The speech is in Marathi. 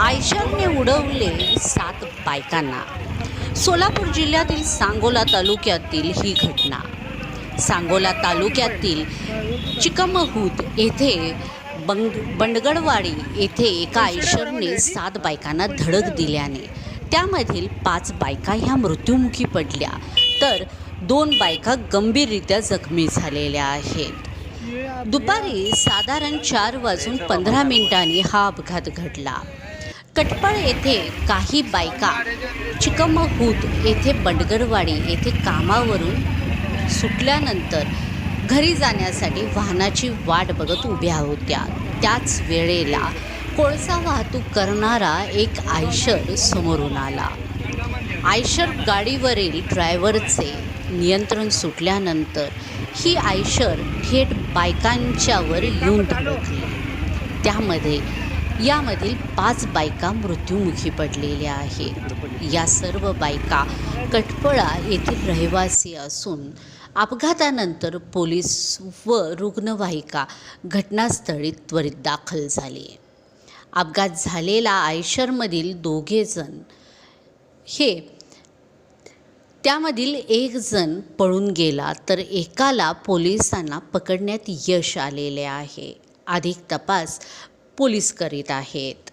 आयशरने उडवले सात बायकांना. सोलापूर जिल्ह्यातील सांगोला तालुक्यातील ही घटना. सांगोला तालुक्यातील चिकमहूद येथे बंग बंडगडवाडी येथे एका आयशरने सात बायकांना धडक दिल्याने त्यामधील पाच बायका ह्या मृत्युमुखी पडल्या. तर दोन बायका गंभीररित्या जखमी झालेल्या आहेत. दुपारी साधारण चार वाजून पंधरा मिनिटांनी हा अपघात घडला. कटपळ येथे काही बायका चिकमहूद येथे बंडगरवाडी येथे कामावरून सुटल्यानंतर घरी जाण्यासाठी वाहनाची वाट बघत उभ्या होत्या. त्याच वेळेला कोळसा वाहतूक करणारा एक आयशर समोरून आला. आयशर गाडीवरील ड्रायव्हरचे नियंत्रण सुटल्यानंतर ही आयशर थेट बायकांच्यावर येऊन धडकली. त्यामध्ये यामधील पाच बायका मृत्युमुखी पडलेल्या आहेत. या सर्व बायका कटपळा येथील रहिवासी असून अपघातानंतर पोलीस व रुग्णवाहिका घटनास्थळी त्वरित दाखल झाली. अपघात झालेला आयशरमधील दोघेजण हे त्यामधील एक जण पळून गेला तर एकाला पोलिसांना पकडण्यात यश आलेले आहे. अधिक तपास पोलीस करीत आहेत.